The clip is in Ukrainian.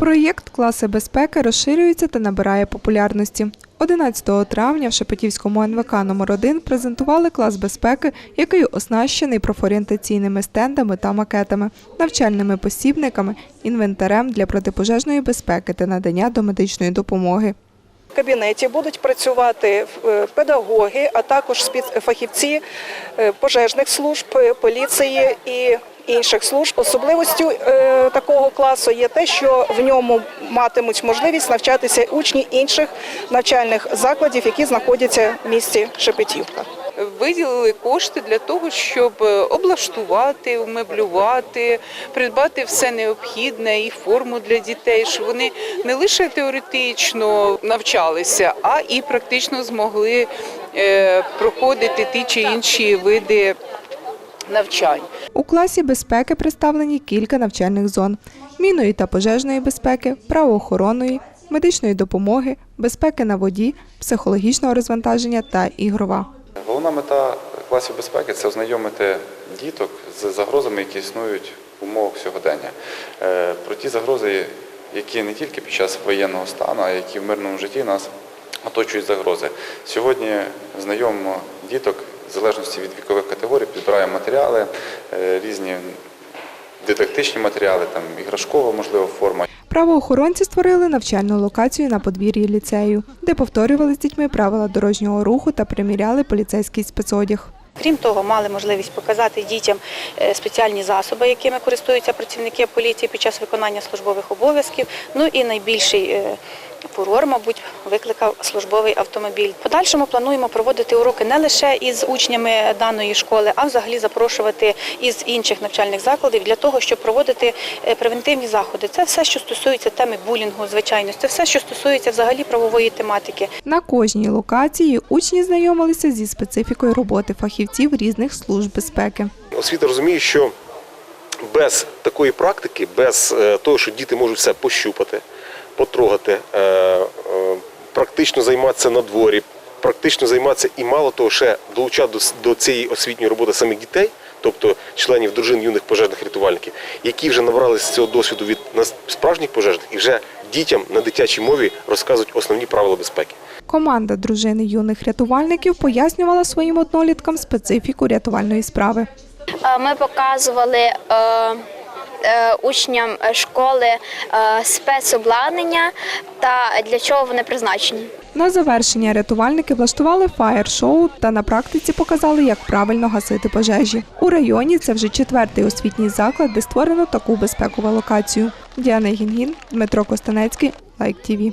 Проєкт класи безпеки розширюється та набирає популярності. 11 травня в Шепетівському НВК номер 1 презентували клас безпеки, який оснащений профорієнтаційними стендами та макетами, навчальними посібниками, інвентарем для протипожежної безпеки та надання домедичної допомоги. Кабінеті будуть працювати е, педагоги, а також фахівці е, пожежних служб, е, поліції і інших служб. Особливостю такого класу є те, що в ньому матимуть можливість навчатися учні інших навчальних закладів, які знаходяться в місті Шепетівка. Виділили кошти для того, щоб е, облаштувати, умеблювати, придбати все необхідне і форму для дітей, щоб вони не лише теоретично навчалися, а і практично змогли е, проходити ті чи інші види навчань. У класі безпеки представлені кілька навчальних зон: мінної та пожежної безпеки, правоохоронної, медичної допомоги, безпеки на воді, психологічного розвантаження та ігрова. Головна мета класів безпеки це ознайомити діток з загрозами, які існують в умовах сьогодення. Е, Про ті загрози, які не тільки під час воєнного стану, а які в мирному житті нас оточують загрози. Сьогодні знайомимо діток в залежності від вікових категорій, підбираємо матеріали, е, різні дидактичні матеріали, там іграшкова, можливо, форма. Правоохоронці створили навчальну локацію на подвір'ї ліцею, де повторювали з дітьми правила дорожнього руху та приміряли поліцейський спецодяг. Крім того, мали можливість показати дітям е, спеціальні засоби, якими користуються працівники поліції під час виконання службових обов'язків. Ну і найбільший е, фурор, мабуть, викликав службовий автомобіль. Подальшому плануємо проводити уроки не лише із учнями даної школи, а взагалі запрошувати із інших навчальних закладів для того, щоб проводити е, превентивні заходи. Це все, що стосується теми булінгу, звичайно, це все, що стосується взагалі правової тематики. На кожній локації учні знайомилися зі специфікою роботи фахівців різних служб безпеки. Освіта розуміє, що без такої практики, без е, того, що діти можуть все пощупати, потрогати, е, е, практично займатися на дворі, практично займатися і мало того, ще долучати до, цієї освітньої роботи самих дітей, тобто членів дружин юних пожежних рятувальників, які вже набралися цього досвіду від нас- справжніх пожежних і вже дітям на дитячій мові розказують основні правила безпеки. Команда дружини юних рятувальників пояснювала своїм одноліткам специфіку рятувальної справи. Е, Ми показували учням школи е, спецобладнання та для чого вони призначені. На завершення рятувальники влаштували фаєр-шоу та на практиці показали, як правильно гасити пожежі. У районі це вже четвертий освітній заклад, де створено таку безпекову локацію. Діана Гінгін, Дмитро Костанецький, Лайк ТІВІ.